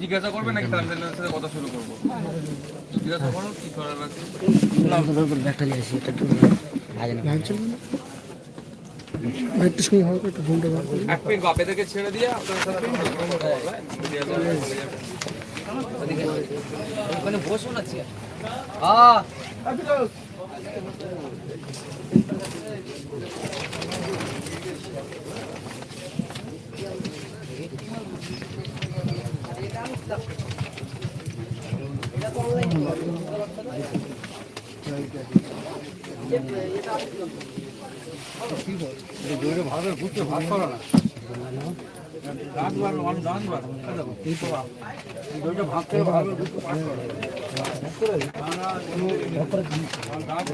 জিজ্ঞাসা করবে নাকি ট্রান্সজেন্ডারের সাথে কথা শুরু করব? জিজ্ঞাসা করো কি করার আছে? ব্যাগটা নিয়ে আসি এটা তুলে ভাজে না। লাগছে না একটু সময় হবে একটু ঘুমটা এক মিনিট বাপেদেরকে ছেড়ে দিয়ে আপনার সাথে কথা বলব, হ্যাঁ? ওখানে বসো না চেয়ার। আ ভাগ করো না দান বার দান বার দুইটা ভাগ করে ভাগ করে দান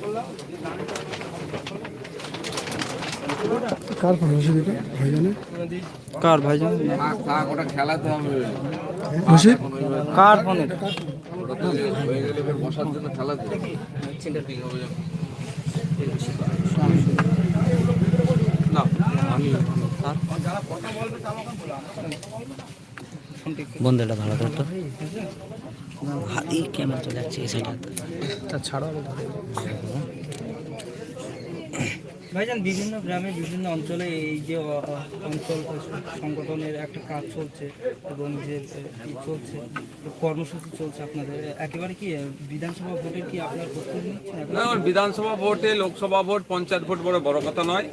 করলাম ফোন হয়েছে এটা ভাইজানে কার ভাইজান? ওটা খেলাতে হবে কার ফোন এটা হয়ে বসার জন্য খেলাতে হবে না আমি বন্ধুটা ভালো করতো এই ক্যামেরা চলে যাচ্ছে এই সাইডে ভাইজান, বিভিন্ন গ্রামে, বিভিন্ন অঞ্চলে এই যে অঞ্চল সংগঠনের একটা কাজ চলছে এবং যে চলছে, কর্মসূচি চলছে আপনাদের, একেবারে কি বিধানসভা ভোটের কি আপনার না বিধানসভা ভোটে লোকসভা ভোট, পঞ্চায়েত ভোট বড় বড় কথা নয়।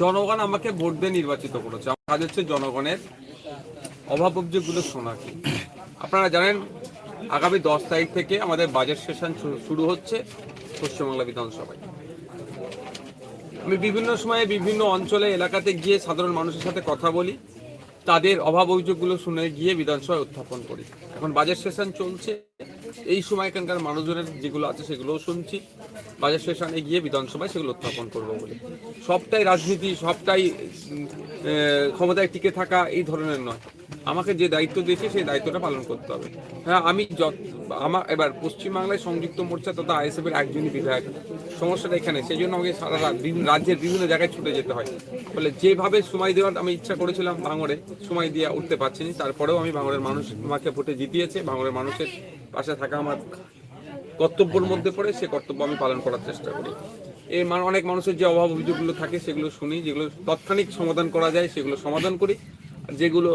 জনগণ আমাকে ভোট দিয়ে নির্বাচিত করেছে। আমার কাজ হচ্ছে জনগণের অভাব অভিযোগগুলো শোনা। কি আপনারা জানেন, আগামী দশ তারিখ থেকে আমাদের বাজেট সেশন শুরু হচ্ছে পশ্চিমবাংলা বিধানসভায়। আমি বিভিন্ন সময়ে বিভিন্ন অঞ্চলে, এলাকাতে গিয়ে সাধারণ মানুষের সাথে কথা বলি। তাদের অভাব অভিযোগগুলো শুনে গিয়ে বিধানসভায় উত্থাপন করি। এখন বাজেট সেশন চলছে। এই সময় এখানকার মানুষজনের যেগুলো আছে সেগুলোও শুনছি। বাজেট সেশনে গিয়ে বিধানসভায় সেগুলো উত্থাপন করব বলে। সবটাই রাজনীতি, সবটাই ক্ষমতায় টিকে থাকা এই ধরনের নয়। আমাকে যে দায়িত্ব দিয়েছে সেই দায়িত্বটা পালন করতে হবে। হ্যাঁ আমি যত, আমার, এবার পশ্চিমবাংলায় সংযুক্ত মোর্চা তথা আইএসএফ এর একজনই বিধায়ক। সমস্যাটা এখানে সেই জন্য আমাকে সারা রাজ্যের বিভিন্ন জায়গায় ছুটে যেতে হয়। ফলে যেভাবে সময় দেওয়ার আমি ইচ্ছা করেছিলাম ভাঙড়ে সময় দিয়ে উঠতে পারছিনি। তারপরেও আমি ভাঙড়ের মানুষ আমাকে ভোটে জিতিয়েছে। ভাঙড়ের মানুষের পাশে থাকা আমার কর্তব্যের মধ্যে পড়ে, সে কর্তব্য আমি পালন করার চেষ্টা করি। এই মান অনেক মানুষের যে অভাব অভিযোগগুলো থাকে, সেগুলো শুনি, যেগুলো তৎক্ষণিক সমাধান করা যায়, সেগুলো সমাধান করি। যেগুলো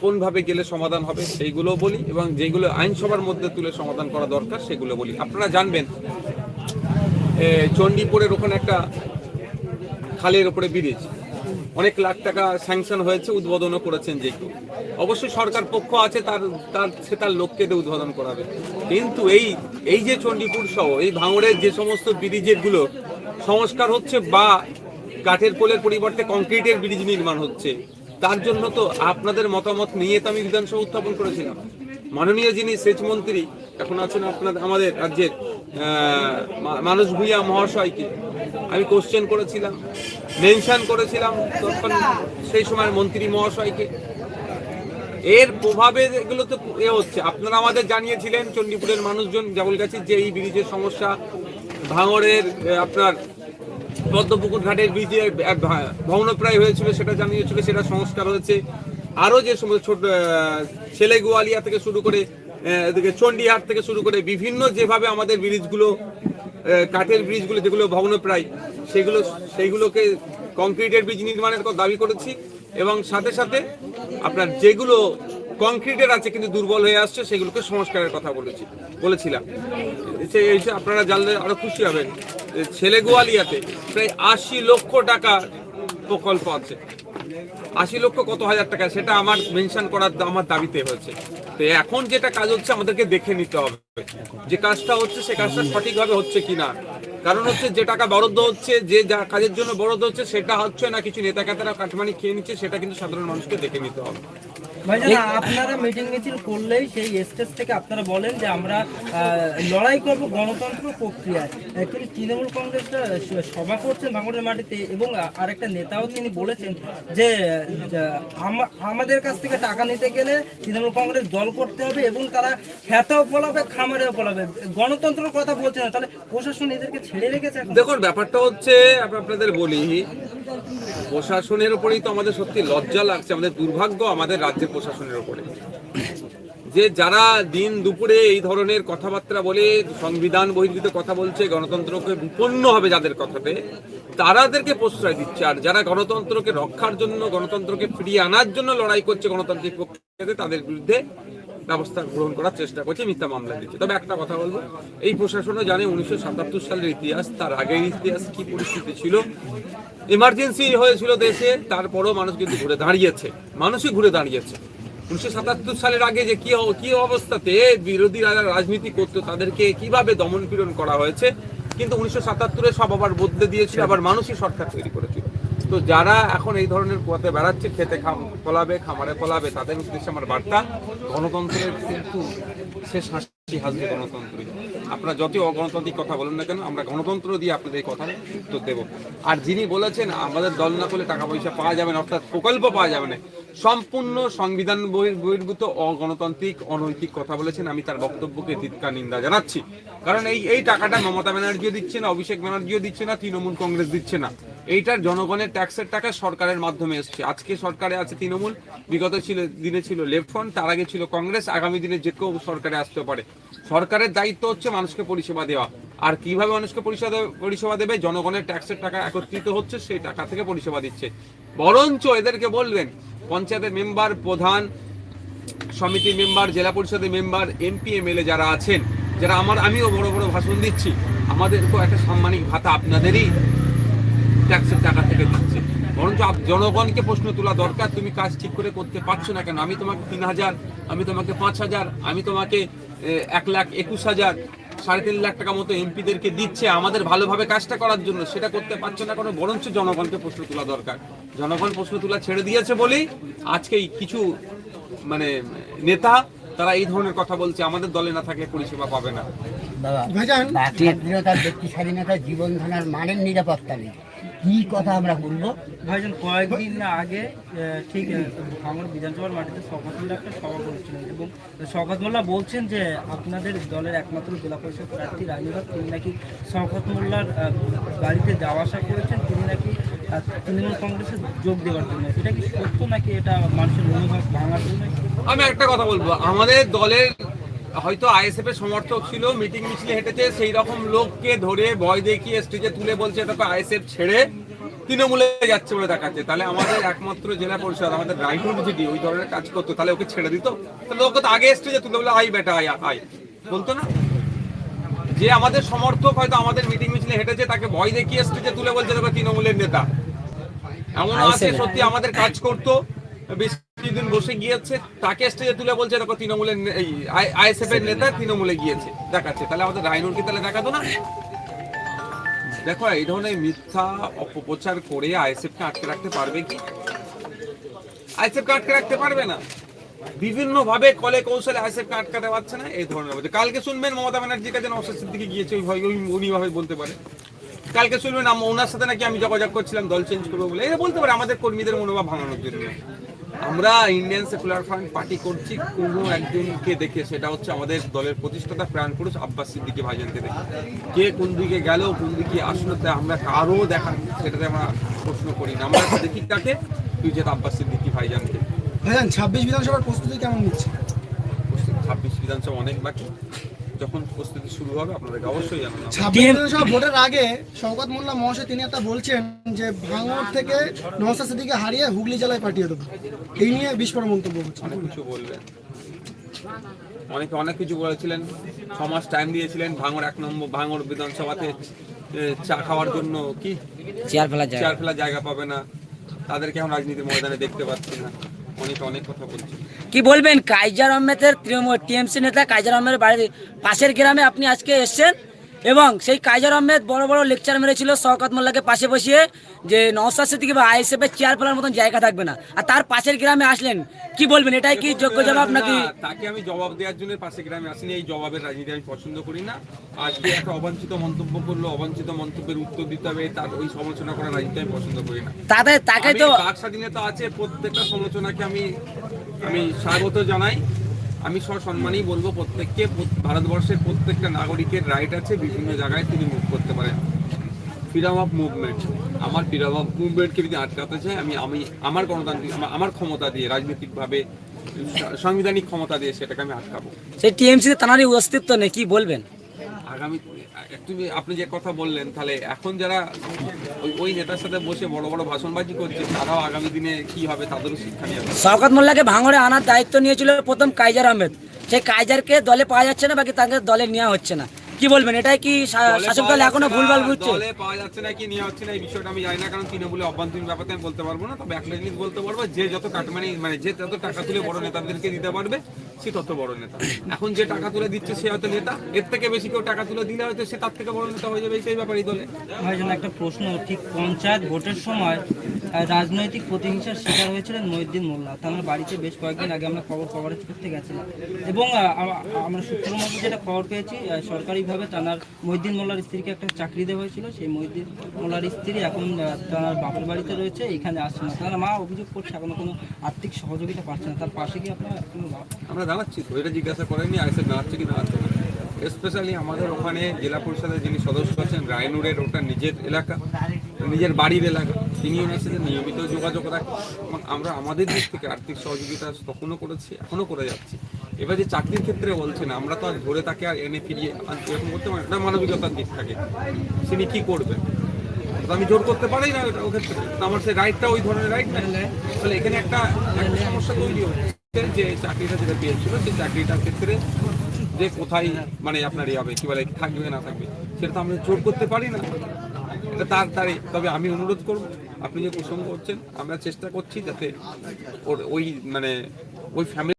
কোনভাবে গেলে সমাধান হবে সেইগুলো বলি এবং যেগুলো আইনসভার মধ্যে তুলে সমাধান করা দরকার, সেগুলো বলি। আপনারা জানবেন চণ্ডীপুরের ওখানে একটা খালের ওপরে ব্রিজ অনেক লাখ টাকা স্যাংশন হয়েছে, উদ্বোধনও করেছেন যে অবশ্যই সরকার পক্ষ আছে, তার তার, সে তার লোককে দিয়ে উদ্বোধন করাবে। কিন্তু এই এই যে চণ্ডীপুর সহ, এই ভাঙড়ের যে সমস্ত ব্রিজেরগুলো, সংস্কার হচ্ছে বা কাঠের পোলের পরিবর্তে কংক্রিটের ব্রিজ নির্মাণ হচ্ছে, তার জন্য তো আপনাদের মতামত নিয়ে তো আমি বিধানসভা উত্থাপন করেছিলাম। মাননীয় যিনি সেচ মন্ত্রী, এখন আছেন আপনাদের, আমাদের রাজ্যের আহ, মা- মানস ভূঁইয়া মহাশয়কে। আমি কোশ্চেন করেছিলাম মেনশন করেছিলাম তখন সেই সময় মন্ত্রী মহাশয়কে। এর প্রভাবে এগুলো তো এ হচ্ছে। আপনারা আমাদের জানিয়েছিলেন চণ্ডীপুরের মানুষজন গেছে যে এই ব্রিজের সমস্যা ভাঙড়ের আপনার পদ্মপুকুর ঘাটের ব্রিজে ভগ্নপ্রায় হয়েছিল সেটা জানিয়েছিল সেটা সংস্কার হয়েছে। আরও যে সমস্ত ছোট ছেলে গোয়ালিয়া থেকে শুরু করে এদিকে চণ্ডীহাট থেকে শুরু করে বিভিন্ন যেভাবে আমাদের ব্রিজগুলো কাঠের ব্রিজগুলো যেগুলো ভগ্নপ্রায়, সেগুলো, সেইগুলোকে কংক্রিটের ব্রিজ নির্মাণের দাবি করেছি এবং সাথে সাথে আপনার যেগুলো কংক্রিটের আছে কিন্তু দুর্বল হয়ে আসছে, সেগুলোকে সংস্কারের কথা বলেছি, বলেছিলাম। আপনারা জানলে আরও খুশি হবেন ছেলে গোয়ালিয়াতে প্রায় আশি লক্ষ টাকা প্রকল্প আছে। আশি লক্ষ কত হাজার টাকা, সেটা আমার মেনশন করার আমার দাবিতে হয়েছে। তো এখন যেটা কাজ হচ্ছে, আমাদেরকে দেখে নিতে হবে যে কাজটা হচ্ছে, সে কাজটা সঠিকভাবে হচ্ছে কিনা। কারণ হচ্ছে, যে টাকা বরাদ্দ হচ্ছে, যে যা কাজের জন্য বরাদ্দ হচ্ছে, সেটা হচ্ছে না কিছু নেতা কাতারা কাটমানি খেয়ে নিচ্ছে, সেটা কিন্তু সাধারণ মানুষকে দেখে নিতে হবে। আপনারা মিটিং মিছিল করলেই সেই স্টেজ থেকে আপনারা বলেন যে আমরা লড়াই করব গণতন্ত্র প্রক্রিয়ায় তৃণমূল কংগ্রেসটা সভা করছেন মাটিতে এবং আরেকটা নেতাও তিনি বলেছেন যে আমাদের কাছ থেকে টাকা নিতে গেলে তৃণমূল কংগ্রেস দল করতে হবে এবং তারা খেতেও পলাবে খামারেও পলাবে গণতন্ত্রের কথা বলছে না, তাহলে প্রশাসন এদেরকে ছেড়ে রেখেছে? দেখুন, ব্যাপারটা হচ্ছে আপনাদের বলি, প্রশাসনের উপরেই তো আমাদের সত্যি লজ্জা লাগছে, আমাদের দুর্ভাগ্য আমাদের রাজ্যের প্রশাসনের উপরে যে যারা দিন দুপুরে এই ধরনের কথাবার্তা বলে, সংবিধান বহির্ভূত কথা বলছে, গণতন্ত্রকে বিপন্ন হবে যাদের কথাতে, তারাদেরকে প্রশ্রয় দিচ্ছে। আর যারা গণতন্ত্রকে রক্ষার জন্য, গণতন্ত্রকে ফিরিয়ে আনার জন্য লড়াই করছে গণতান্ত্রিক প্রক্রিয়াতে তাদের বিরুদ্ধে ব্যবস্থা গ্রহণ করার চেষ্টা করছে, মিথ্যা মামলা দিচ্ছে। তবে একটা কথা বলব, এই প্রশাসনও জানে উনিশশো সাতাত্তর সালের ইতিহাস, তার আগের ইতিহাস কি পরিস্থিতি ছিল এমার্জেন্সি হয়েছিল দেশে, তারপরও মানুষ কিন্তু ঘুরে দাঁড়িয়েছে। মানুষই ঘুরে দাঁড়িয়েছে। উনিশশো সাতাত্তর সালের আগে যে কি কি অবস্থাতে বিরোধীরা রাজনীতি করতো, তাদেরকে কীভাবে দমন পীড়ন করা হয়েছে? কিন্তু উনিশশো সাতাত্তরে সব আবার বদলে দিয়েছিল, আবার মানুষই সরকার তৈরি করেছিল। তো যারা এখন এই ধরনের পথে বেড়াচ্ছে, খেতে ফলাবে খামারে ফলাবে তাদের উদ্দেশ্যে আমার বার্তা, গণতন্ত্রের কিন্তু শেষ আপনারা যত অগণতান্ত্রিক কথা বলেন না কেন, আমরা গণতন্ত্র দিয়ে আপনাদের কথা উত্তর দেবো। আর যিনি বলেছেন, আমাদের দল না করলে টাকা পয়সা পাওয়া যাবে না, অর্থাৎ প্রকল্প পাওয়া যাবে না, সম্পূর্ণ সংবিধান বহির- বহির্ভূত অগণতান্ত্রিক অনৈতিক কথা বলেছেন। আমি তার বক্তব্যকে ধিৎকার নিন্দা জানাচ্ছি। কারণ এই এই টাকাটা মমতা ব্যানার্জিও দিচ্ছে না, অভিষেক ব্যানার্জিও দিচ্ছে না, তৃণমূল কংগ্রেস দিচ্ছে না। এইটার জনগণের ট্যাক্সের টাকা সরকারের মাধ্যমে এসছে। আজকে সরকারে আছে তৃণমূল, বিগত ছিল দিনে ছিল লেফট ফ্রন্ট, তার আগে ছিল কংগ্রেস, আগামী দিনে যে কেউ সরকারে আসতে পারে। সরকারের দায়িত্ব হচ্ছে মানুষকে পরিষেবা দেওয়া। আর কীভাবে মানুষকে পরিষেবা পরিষেবা দেবে? জনগণের ট্যাক্সের টাকা একত্রিত হচ্ছে, সেই টাকা থেকে পরিষেবা দিচ্ছে। বরঞ্চ এদেরকে বলবেন, পঞ্চায়েতের মেম্বার, প্রধান, সমিতির মেম্বার, জেলা পরিষদের মেম্বার, এমপি, এমএলএ যারা আছেন, যারা আমার, আমিও বড় বড় ভাষণ দিচ্ছি আমাদেরকেও একটা সাম্মানিক ভাতা আপনাদেরই ট্যাক্সের টাকা থেকে দিচ্ছে। বরঞ্চ জনগণকে প্রশ্ন তোলা দরকার, তুমি কাজ ঠিক করে করতে পারছ না কেন? আমি তোমাকে তিন হাজার, আমি তোমাকে পাঁচ হাজার, আমি তোমাকে এক লাখ একুশ হাজার সাড়ে তিন লাখ টাকা মতো এমপিদেরকে দিচ্ছে আমাদের ভালোভাবে কাজটা করার জন্য। সেটা করতে পারছে না কারণ বরঞ্চ জনগণকে প্রশ্ন তোলা দরকার। জনগণ প্রশ্ন তোলা ছেড়ে দিয়েছে বলেই আজকেই কিছু মানে নেতা তারা এই ধরনের কথা বলছে। আমাদের দলে না থাকলে পরিষেবা পাবে না। স্বাধীনতার ব্যক্তি স্বাধীনতা জীবন ধারণার মানের নিরাপত্তা নেই কি কথা আমরা বলব? ভাইজান কয়েকদিন আগে ঠিক ভাঙড় বিধানসভার মাটিতে শওকত মোল্লা একটা সভা করেছিলেন এবং শওকত মোল্লা বলছেন যে আপনাদের দলের একমাত্র জেলা পরিষদ প্রার্থী রাজনীবাগ তিনি নাকি শওকত মোল্লার বাড়িতে যাওয়া আসা করেছেন তিনি নাকি তৃণমূল কংগ্রেসে যোগ দেওয়ার জন্য। এটা কি সত্য নাকি এটা মানুষের মনোভাব ভাঙার জন্য? আমি একটা কথা বলব। আমাদের দলের হয়তো আইএসএফ এর সমর্থক ছিল মিটিং মিছিলে হেঁটেছে সেই রকম লোককে ধরে ভয় দেখিয়ে স্টেজে তুলে বলছে এটা তো আইএসএফ ছেড়ে তৃণমূলে যাচ্ছে বলে দেখাচ্ছে। তাহলে আমাদের একমাত্র জেলা পরিষদ আমাদের রাইটুর যদি ওই ধরনের কাজ করতো তাহলে ওকে ছেড়ে দিত? তাহলে ওকে তো আগে স্টেজে তুলে বলে আই বেটা আই আই বলতো না? যে আমাদের সমর্থক হয়তো আমাদের মিটিং মিছিলে হেঁটেছে তাকে ভয় দেখিয়ে স্টেজে তুলে বলছে তৃণমূলের নেতা। এমন আছে সত্যি আমাদের কাজ করতো বেশি দিন বসে গিয়েছে তাকে স্টেজে তুলে বলছে দেখো তৃণমূলের এই আইএসএফ এর নেতা তৃণমূলে গিয়েছে। দেখাচ্ছে তাহলে আমাদের রাইনুর কি তাহলে দেখাতো না? দেখো এই ধরনের মিথ্যা অপপ্রচার করে আইএসএফ কে আটকে রাখতে পারবে কি? আইএসএফ কে আটকে রাখতে পারবে না। বিভিন্ন ভাবে কলে কৌশলে আইএসএফ কে আটকাতে পারছে না এই ধরনের বলছে কালকে শুনবেন মমতা ব্যানার্জির কাছে নওশাদ দিকে গিয়েছে ওই ভয় উনি ভাবে বলতে পারে। কালকে শুনবেন ওনার সাথে নাকি আমি যোগাযোগ করছিলাম দল চেঞ্জ করব বলে। এটা বলতে পারে আমাদের কর্মীদের মনোভাব ভাঙানোর জন্য। আমরা ইন্ডিয়ান সেকুলার ফ্রন্ট পার্টি করছি কোনো একজনকে দেখে সেটা হচ্ছে আমাদের দলের প্রতিষ্ঠাতা প্রাণ পুরুষ আব্বাস সিদ্দিকি ভাইজানকে দেখে। কে কোন দিকে গেল কোন দিকে আসলো তা আমরা কারও দেখা সেটাতে আমরা প্রশ্ন করি না। আমরা দেখি তাকে তুই যে আব্বাস সিদ্দিকি ভাইজানকে। ভাইজান ছাব্বিশ বিধানসভার প্রস্তুতি কেমন নিচ্ছে? ছাব্বিশ বিধানসভা অনেক বাকি। যখন প্রস্তুতি শুরু হবে আপনাদেরকে অবশ্যই জানানো। ছাব্বিশ ভোটের আগে শওকত মোল্লা মহাশয় তিনি একটা বলছেন যে ভাঙড় থেকে নওসাদ সিদ্দিকে হারিয়ে হুগলি জেলায় পাঠিয়ে দেবো। এই নিয়ে বিস্ফোরণ মন্তব্য হচ্ছে অনেক কিছু বললেন অনেকে অনেক কিছু বলেছিলেন। ছ মাস টাইম দিয়েছিলেন ভাঙর এক নম্বর ভাঙর বিধানসভাতে চা খাওয়ার জন্য কি? চেয়ার ফেলা চেয়ার ফেলার জায়গা পাবে না। তাদেরকে এখন রাজনীতির ময়দানে দেখতে পাচ্ছি না। কি বলবেন? কাইজার আহমেদের টিএমসি নেতা কাইজার আহমেদের বাড়ির পাশের গ্রামে আপনি আজকে এসেছেন? এবং সেই কাইজার আহমেদ বড় বড় লেকচার মেরেছিল শওকত মোল্লাকে পাশে বসিয়ে যে নওসাদ সিদ্দিকী বা আইএসএফ এর চেয়ার ফেলার মতন জায়গা থাকবে না। আর তার পাশের গ্রামে আসলেন কি বলবেন এটাই কি যোগ্য জবাব নাকি? তাকে আমি জবাব দেওয়ার জন্য পাশে গ্রামে আসিনি এই জবাবের রাজনীতি আমি পছন্দ করি না। আজকে একটা অবাঞ্ছিত মন্তব্য করল অবাঞ্ছিত মন্তব্যের উত্তর দিতে হবে তার ওই সমালোচনা করার রাজনীতি আমি পছন্দ করি না। তাদের তাকে তো বাক স্বাধীনতা আছে প্রত্যেকটা সমালোচনাকে আমি আমি স্বাগত জানাই। আমি সসম্মানেই বলব প্রত্যেককে ভারতবর্ষের প্রত্যেকটা নাগরিকের রাইট আছে বিভিন্ন জায়গায় তিনি মুভ করতে পারেন। ফ্রিডম অফ মুভমেন্ট আমার ফ্রিডম অফ মুভমেন্টকে যদি আটকাতে চাই আমি আমি আমার গণতান্ত্রিক আমার- ক্ষমতা দিয়ে রাজনৈতিকভাবে সাংবিধানিক ক্ষমতা দিয়ে সেটাকে আমি আটকাবো। সেই টিএমসিতে তানারই অস্তিত্ব নেই কি বলবেন? আগামী তুমি আপনি যে কথা বললেন তাহলে এখন যারা ওই ওই নেতার সাথে বসে বড় বড় ভাষণবাজি করছে তারাও আগামী দিনে কি হবে তাদেরও শিক্ষা নিয়ে। শওকত মোল্লাকে ভাঙড়ে আনার দায়িত্ব নিয়েছিল প্রথম কাইজার আহমেদ। সেই কাইজারকে দলে পাওয়া যাচ্ছে না বাকি তাকে দলে নেওয়া হচ্ছে না। কি বলবেন এটাই কি শাসক দল এখনও ভুলভাল বুঝছে? দলে পাওয়া যাচ্ছে না কি নেওয়া হচ্ছে না এই বিষয়টা আমি জানি না কারণ তৃণমূলে অভ্যন্তরীণ ব্যাপারটা আমি বলতে পারব না তবে একটা জিনিস বলতে পারব যে যত কাটমানি মানে যে যত টাকা তুলে বড় নেতাদেরকে দিতে পারবে সে তত বড় নেতা। এখন যে টাকা তুলে দিচ্ছে সে হয়তো নেতা। এর থেকে বেশি কেউ টাকা তুলে দিলে হয়তো সে তার থেকে বড় নেতা হয়ে যাবে সেই ব্যাপারই দলে। ভাইজান একটা প্রশ্ন ঠিক পঞ্চায়েত ভোটের সময় রাজনৈতিক প্রতিহিংসার শিকার হয়েছিলেন মহিউদ্দিন মোল্লা। তার বাড়িতে বেশ কয়েকদিন আগে আমরা খবর কভারেজ করতে গেছিলাম। এবং আমরা সূত্রের মধ্যে যেটা খবর পেয়েছি সরকারিভাবে তার মহিউদ্দিন মোল্লার স্ত্রীকে একটা চাকরি দেওয়া হয়েছিল। সেই মহিউদ্দিন মোল্লার স্ত্রী এখন তার বাপের বাড়িতে রয়েছে এখানে আসছে না। তার মা অভিযোগ করছে এখনও কোনো আর্থিক সহযোগিতা পাচ্ছে না। তার পাশে কি আপনারা কোনো আমরা জানাচ্ছি তো, এটা জিজ্ঞাসা করেননি আইসে জানাচ্ছে কি জানাচ্ছে না। স্পেশালি আমাদের ওখানে জেলা পরিষদের যিনি সদস্য আছেন, রায়নুরের ওটা নিজের এলাকা, নিজের বাড়ির এলাকা তিনি ওনার সাথে নিয়মিত যোগাযোগ রাখেন এবং আমরা আমাদের দিক থেকে আর্থিক সহযোগিতা তখনও করেছি, এখনও করে যাচ্ছি। এবার যে চাকরির ক্ষেত্রে বলছেন আমরা তো আর ধরে তাকে আর এনে ফিরিয়ে এরকম করতে পারি না মানবিকতার দিক থাকে। তিনি কি করবেন? আমি জোর করতে পারি না ওটা ওক্ষেত্রে আমার সেই রাইটটা ওই ধরনের রাইট না তাহলে এখানে একটা সমস্যা তৈরি হচ্ছে। যে চাকরিটা যেটা পেয়েছিল, সেই চাকরিটার ক্ষেত্রে যে কোথায় মানে আপনার ইয়ে হবে, কি বলে, থাকবে না থাকবে, সেটা তো আমরা জোর করতে পারি না। এটা তার তারই। তবে আমি অনুরোধ করব, আপনি যে প্রসঙ্গ করছেন, আমরা চেষ্টা করছি যাতে ওর ওই মানে ওই ফ্যামিলি